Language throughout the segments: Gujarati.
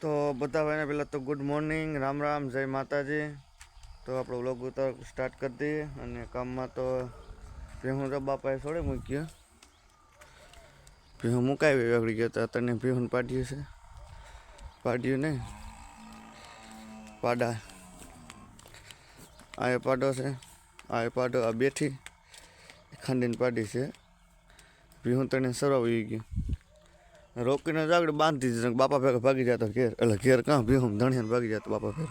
તો બધા ભાઈને પહેલાં તો ગુડ મોર્નિંગ રામ રામ, જય માતાજી. તો આપણો વ્લોગ ઉતાર સ્ટાર્ટ કરી દઈએ અને કામમાં તો ભેહું તો બાપાએ છોડે મૂક્યો. ભેહું મુકાવી વગડી ગયો તો તને ભેહું પાડ્યું છે. પાડ્યું નહીં, પાડા. આ પાડો છે, આ પાડો, આ બેઠી. ખાંડીને પાડી છે. ભેહું તને સરવાઈ ગયું. રોકીને જ બાંધી દીધું બાપા ભેગા ભાગી જતો ઘેર. એટલે ઘેર કાં ભીહું ધણિયાને ભાગી જતો બાપા ભેર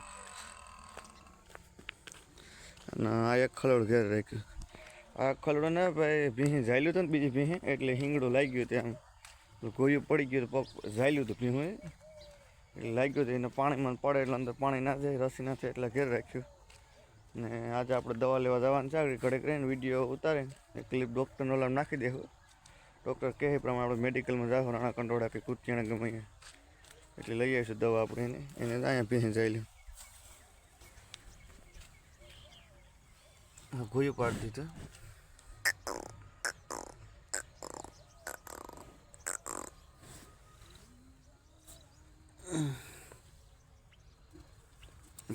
અને આ એક ખલોડ ઘેર રાખ્યું. આ ખલોડો ને ભાઈ ભીહી ઝાલ્યું હતું ને બીજી ભીહી, એટલે હિંગડું લાગ્યું ગયું ત્યાં ગોયું પડી ગયું પગ ઝાલ્યું હતું ભીહું એટલે લાગ્યું હતું એને પાણીમાં પડે એટલે અંદર પાણી ના જાય, રસી ના થાય, એટલે ઘેર રાખ્યું. ને આજે આપણે દવા લેવા જવાનું છે, આગળ ઘડીક રહીને વીડિયો ઉતારે એક ક્લિપ ડૉક્ટરનો અલાર્મ નાખી દેવું. ડૉક્ટર કહે પ્રમાણે આપણે મેડિકલમાં જાઓ, રાણા કંટોળા કે કુતિયાણે ગમે એટલે લઈ આવીશું દવા આપણે એને. એને અહીંયા પીને જઈ લે ગોયું પાડી દીધું.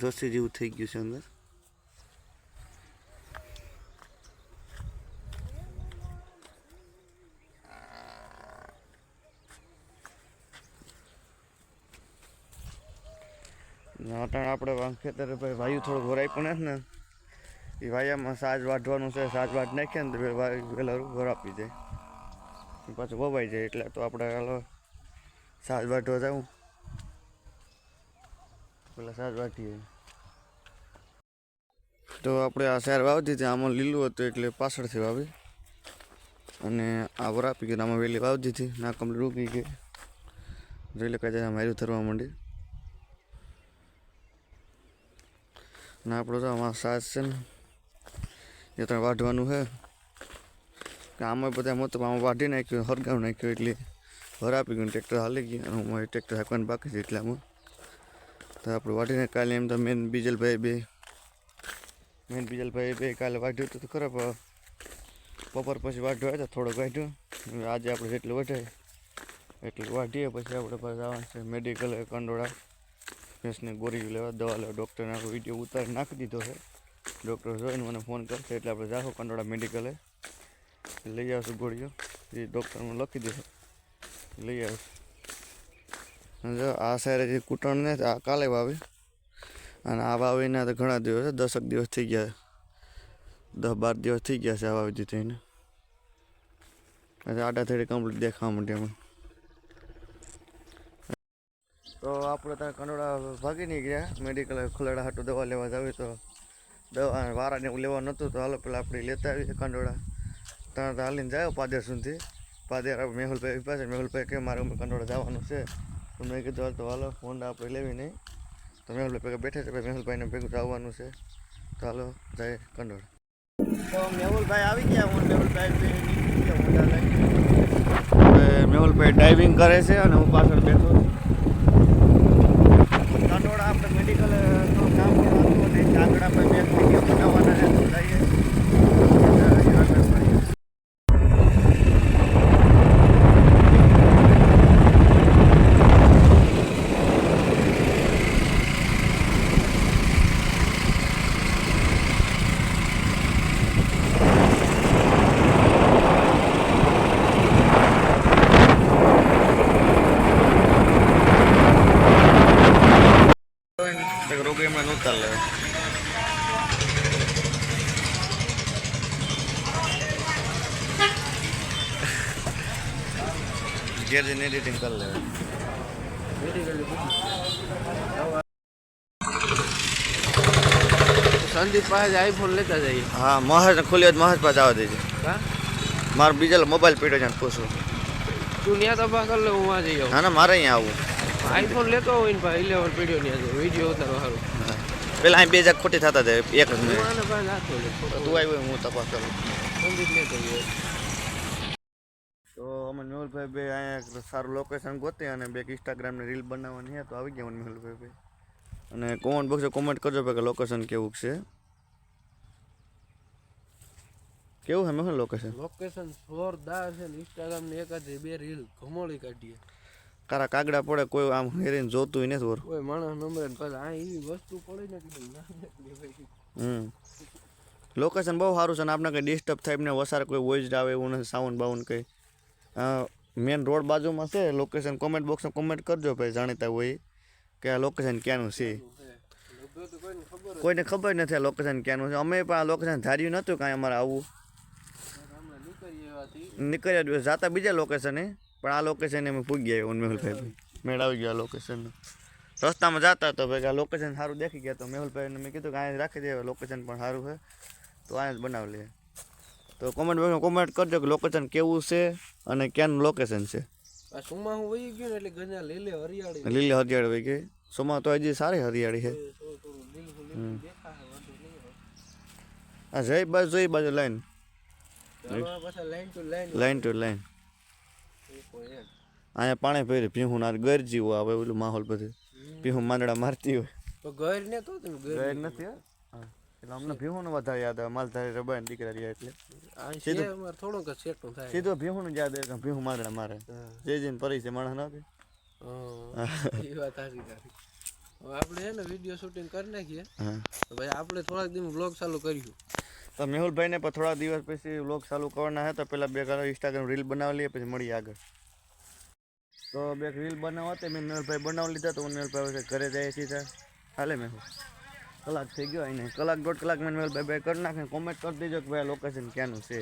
રસી જેવું થઈ ગયું છે અંદર ને અટાણે આપણે ખેતર ભાઈ વાયુ થોડું ભરાય પણ ને. એ વાયામાં સાજ વાઢવાનું છે, સાજ વાઢ નાખીએ ને તો વાયુ વહેલા ભરાપી જાય. પાછું વવાઈ જાય એટલે તો આપણે હાલો સાજ વાઢવા જાઉં. પેલા સાજ વાટીએ તો આપણે આ શહેર વાવતી હતી, આમાં લીલું હતું એટલે પાછળથી વાવી. અને આ વરાપી ગઈ આમાં વહેલી વાવતી હતી, ના કમ્પ્લીટ ઉગી ગઈ. જોઈ લે કાંઈ માર્યું થરવા માંડી. ને આપણો તો અમારો સાસ છે ને. એ ત્રણ વાઢવાનું છે આમાં બધા મત, આમાં વાઢી નાખ્યું, હરગાવ નાખ્યું એટલે. ભર આપી ગયું ટ્રેક્ટર હાલી ગયું, અને હું ટ્રેક્ટર હાંકવાનું બાકી છે એટલે આમાં તો આપણે વાઢીને કાલે એમ તો મેન બીજલભાઈ બે. મેન બીજલભાઈ બે, કાલે વાઢ્યું હતું તો ખરાબ બપોર પછી વાઢવા હતા, થોડુંક વાઢ્યું. આજે આપણે જેટલું વઢાય એટલું વાઢીએ, પછી આપણે જવાનું છે મેડિકલ કંડોળા. ભેંસને ગોળી લેવા દવા લેવા. ડૉક્ટરને આખો વીડિયો ઉતારી નાખી દીધો છે. ડૉક્ટર જોઈને મને ફોન કરશે એટલે આપણે જાઓ કંડોળા મેડિકલે લઈ આવશું ગોળીઓ. એ ડૉક્ટરને લખી દેશે. લઈ આવશું. જો આ સાઈડે જે કૂટણ ને આ કાલે વાવી. અને આ વાવીના તો ઘણા દિવસ દસક દિવસ થઈ ગયા દસ બાર દિવસ થઈ ગયા છે આ વાવી દીધી એને આડા થોડી કમ્પ્લીટ દેખાવા માંડી એમાં તો આપણે ત્યાં કંડોળા ભાગી નહીં ગયા મેડિકલ ખુલાડા હાટું દવા લેવા જાવી તો દવા વારાને એવું લેવા નહોતું તો હાલો પેલા આપણે લેતા આવીએ કંડોળા ત્યાં તો હાલીને જાય પાદેર સુધી પાદેર મેહુલભાઈ પાસે મેહુલભાઈ કે મારે અમે કંડોળા જવાનું છે. તો મેં કીધું હાલ તો હાલો હોન્ડા આપણે લેવી નહીં. તો મેહુલભાઈ ભેગા બેઠા છે. ભાઈ મેહુલભાઈને ભેગું જવાનું છે. તો હાલો જાય કંડોળા તો મેહુલભાઈ આવી ગયા હું મેહુલભાઈ નીકળી ગયા હોન્ડા લઈને. મેહુલભાઈ ડ્રાઇવિંગ કરે છે અને હું પાછળ બેઠો છું કાંડોળા આપણે મેડિકલનું કામ પણ હતું અને કાંગડા પર બે વીડિયો બનાવવાના છે તો જઈએ આગળ મળીએ. એક રોગી એમણે નહોતા લે ઘેર જઈને એડિટિંગ કરી લે સંદીપ પાસે આઈફોન લેતા જઈએ. હા મહાજ ખુલ્લી મહાજ પાસે આવવા દેજે. મારો બીજા મોબાઈલ પીડ્યો છે પૂછું. તું ત્યાં તપાસ કર લે હું વાં જઈ આવું. હા ના મારે અહીંયા આવું. આઈફોન લેતો હોય ને ભાઈ ઇલેવન પીડિયો ત્યાં વીડિયો ઉતારો સારું પેલા અહીં બે હજાર ખોટી થતા હતા એક જ તું આવ્યો હું તપાસ કરું. સંદીપ લેતો મેહુલભાઈ બે અહીંયા સારું લોકેશન ગોતી અને બે ઇન્સ્ટાગ્રામની રીલ બનાવવાની છે તો આવી ગયા મેહુલભાઈ બે. અને કોમેન્ટ બોક્સે કોમેન્ટ કરજો ભાઈ કે લોકેશન કેવું છે. કેવું છે મેહુલ લોકેશન લોકેશન જોરદાર છે ને ઇન્સ્ટાગ્રામ ને એકાદ બે રીલ ઘમોળી કાઢીએ. કારા કાગડા પડે કોઈ આમ હેરીને જોતું નથી વર. કોઈ માણસ નંબર પછી આ એવી વસ્તુ પડે ને કે ભાઈ. હમ. લોકેશન બહુ સારું છે ને આપણે કંઈ ડિસ્ટર્બ થાય એમને વસાર કોઈ વોઇસ આવે એવું નથી સાઉન્ડ બાઉન્ડ કંઈ. મેન રોડ બાજુમાં છે લોકેશન કોમેન્ટ બોક્સમાં કોમેન્ટ કરજો ભાઈ, જાણીતા હોય કે આ લોકેશન ક્યાંનું છે. કોઈને ખબર નથી આ લોકેશન ક્યાંનું છે. અમે પણ આ લોકેશન ધાર્યું નહોતું કાંઈ અમારે એવાથી નીકળ્યા જાતા બીજા લોકેશને પણ આ લોકેશને અમે પૂગી ગયા મેહુલભાઈ મેળાવી ગયા લોકેશન રસ્તામાં જતા તો ભાઈ આ લોકેશન સારું દેખી ગયા તો મેહુલભાઈને મેં કીધું કે અહીંયા રાખી દે લોકેશન પણ સારું છે, તો અહીંયા જ બનાવી લઈએ તો કોમેન્ટ બોક્સમાં કોમેન્ટ કરજો કે લોકેશન કેવું છે અને ક્યાંનું લોકેશન છે. આ સુમા હું વહી ગયો ને એટલે ગજા લીલે હરિયાળી. લીલે હરિયાળી વહી ગઈ. સુમા તો હજી સારી હરિયાળી છે. આ જઈ બાજુ જઈ બાજુ line line two line line two line કોઈ એમ. અહીંયા પાણી ભરી પીહું ના ગરજી હોય આવે ઓલું માહોલ બધું. પીહું માંદડા મારતી હોય. તો ઘર ને તો ઘર નથી હો. હા. એટલે અમને ભીહોનું વધારે યાદ આવે. માલધારી રબાઈ દીકરા રહ્યા એટલે. આ છે અમારે થોડુંક જ સેટું થાય. સીધો ભીહોનું જ યાદ આવે કે ભીહું માંદડા મારે. હા. જે જઈને પરિચય માણસ ના કે હા, એ વાત સાચી તારી. હવે આપણે છે ને વીડિયો શૂટિંગ કરી નાખીએ. હા. તો ભાઈ આપણે થોડાક દિન બ્લોગ ચાલુ કર્યું તો મેહુલભાઈને પણ થોડા દિવસ પછી વ્લોગ ચાલુ કરવાના હતા. પહેલાં બે ઘરે ઇન્સ્ટાગ્રામ રીલ બનાવી લઈએ પછી મળીએ આગળ. તો બે રીલ બનાવવા હતા મેં મેહુલભાઈ બનાવી લીધા. તો મેહુલભાઈ હવે ઘરે જાય સીધા. હાલે મેહુલ. કલાક થઈ ગયો એને કલાક દોઢ કલાક મેં બે ભાઈ કરી નાખે કોમેન્ટ કરી દેજો કે ભાઈ લોકેશન ક્યાંનું છે?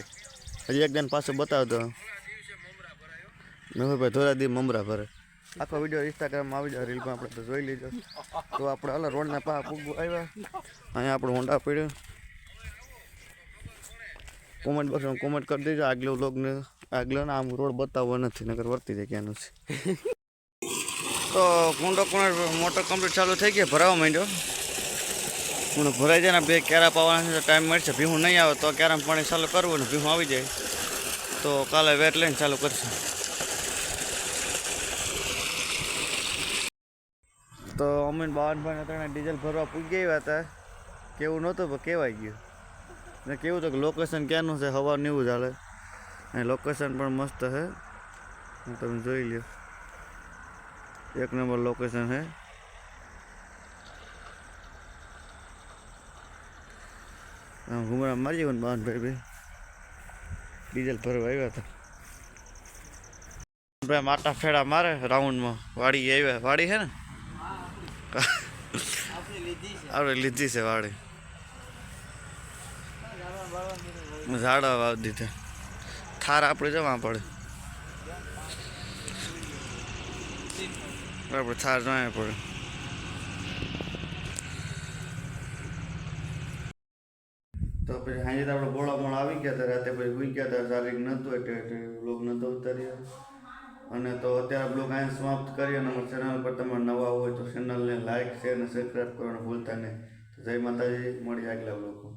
હજી એક દિન પાછું બતાવતો મેહુલભાઈ ધોરાદી મમરા ભરે. આખો વીડિયો ઇન્સ્ટાગ્રામમાં આવી જાય રીલમાં આપણે તો જોઈ લીધો તો આપણે હાલ રોડના પા પૂગવું આવ્યા. અહીંયા આપણું હોન્ડા પડ્યું. કોમેન્ટ બોક્સમાં કોમેન્ટ કરી દેજો આગલો વ્લોગને આગલો ને આમ રોડ બતાવવો નથી નગર વર્તી જાય ક્યાંનું છે. તો કુંડો કુંડ મોટર કમ્પ્લીટ ચાલુ થઈ ગયા ભરાવા માંડ્યો. કુંડો ભરાઈ જાય ને બે કેરા પાવાના છે, તો ટાઈમ મળશે. ભીહું નહીં આવે તો કેરામાં પાણી ચાલુ કરવું ને ભીહું આવી જાય. તો કાલે વેટ લઈને ચાલુ કરશું. તો અમીન બાવનભાઈ ત્રણે ડીઝલ ભરવા પૂગી ગયા હતા. કેવું નહોતું, પણ કેવાઈ ગયું. ને કેવું તો કે લોકેશન ક્યાંનું છે, હવા એવું ચાલે અને લોકેશન પણ મસ્ત છે. હું તમે જોઈ લ્યો. એક નંબર લોકેશન છે. ઘુમરા મારી ગયો ને ભાઈ ભાઈ. ડીઝલ ભરવા આવ્યા હતા. ભાઈ માટા ફેડા મારે રાઉન્ડમાં. વાડી આવ્યા. વાડી છે ને? આપણે લીધી છે વાડી. ઝાડા વાવી દીધા. થાર આપણે જવા પડે. આપણે થાર જવા પડે. તો પછી સાંજે આપણે બોળા મોળ આવી ગયા હતા, રાતે પછી સુઈ ગયા હતા શારીરિક નહોતું, એટલે બ્લોગ નહોતો ઉતાર્યો. અને તો અત્યારે બ્લોગ અહીં સમાપ્ત કરી અને અમારી ચેનલ પર તમે નવા હોય તો ચેનલને લાઇક શેર અને સબસ્ક્રાઈબ કરવાનું ભૂલતા નહીં. તો જય માતાજી મળી આગલા બ્લોગમાં